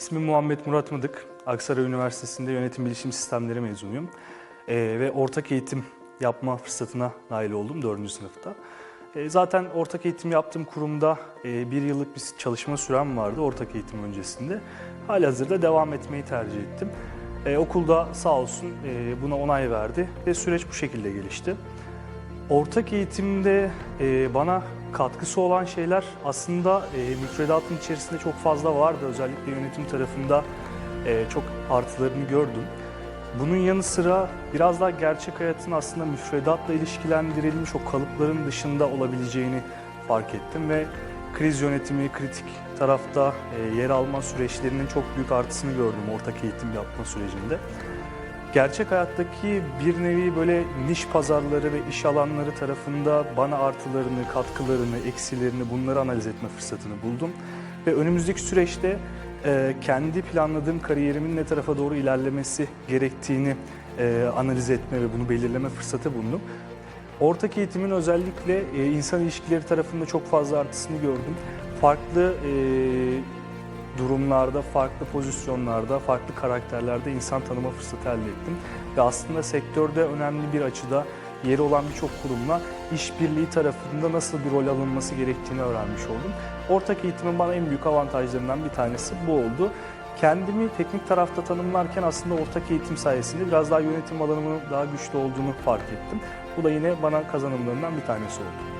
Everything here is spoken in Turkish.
İsmim Muhammed Murat Mıdık. Aksaray Üniversitesi'nde yönetim bilişim sistemleri mezunuyum. Ee, ve ortak eğitim yapma fırsatına nail oldum 4. sınıfta. Ee, zaten ortak eğitim yaptığım kurumda e, bir yıllık bir çalışma sürem vardı ortak eğitim öncesinde. Halihazırda devam etmeyi tercih ettim. Ee, okulda sağ olsun e, buna onay verdi ve süreç bu şekilde gelişti. Ortak eğitimde e, bana katkısı olan şeyler aslında e, müfredatın içerisinde çok fazla vardı. Özellikle yönetim tarafında e, çok artılarını gördüm. Bunun yanı sıra biraz daha gerçek hayatın aslında müfredatla ilişkilendirilmiş o kalıpların dışında olabileceğini fark ettim ve kriz yönetimi, kritik tarafta e, yer alma süreçlerinin çok büyük artısını gördüm ortak eğitim yapma sürecinde gerçek hayattaki bir nevi böyle niş pazarları ve iş alanları tarafında bana artılarını, katkılarını, eksilerini bunları analiz etme fırsatını buldum. Ve önümüzdeki süreçte e, kendi planladığım kariyerimin ne tarafa doğru ilerlemesi gerektiğini e, analiz etme ve bunu belirleme fırsatı buldum. Ortak eğitimin özellikle e, insan ilişkileri tarafında çok fazla artısını gördüm. Farklı durumlarda, farklı pozisyonlarda, farklı karakterlerde insan tanıma fırsatı elde ettim. Ve aslında sektörde önemli bir açıda yeri olan birçok kurumla işbirliği tarafında nasıl bir rol alınması gerektiğini öğrenmiş oldum. Ortak eğitimin bana en büyük avantajlarından bir tanesi bu oldu. Kendimi teknik tarafta tanımlarken aslında ortak eğitim sayesinde biraz daha yönetim alanımın daha güçlü olduğunu fark ettim. Bu da yine bana kazanımlarından bir tanesi oldu.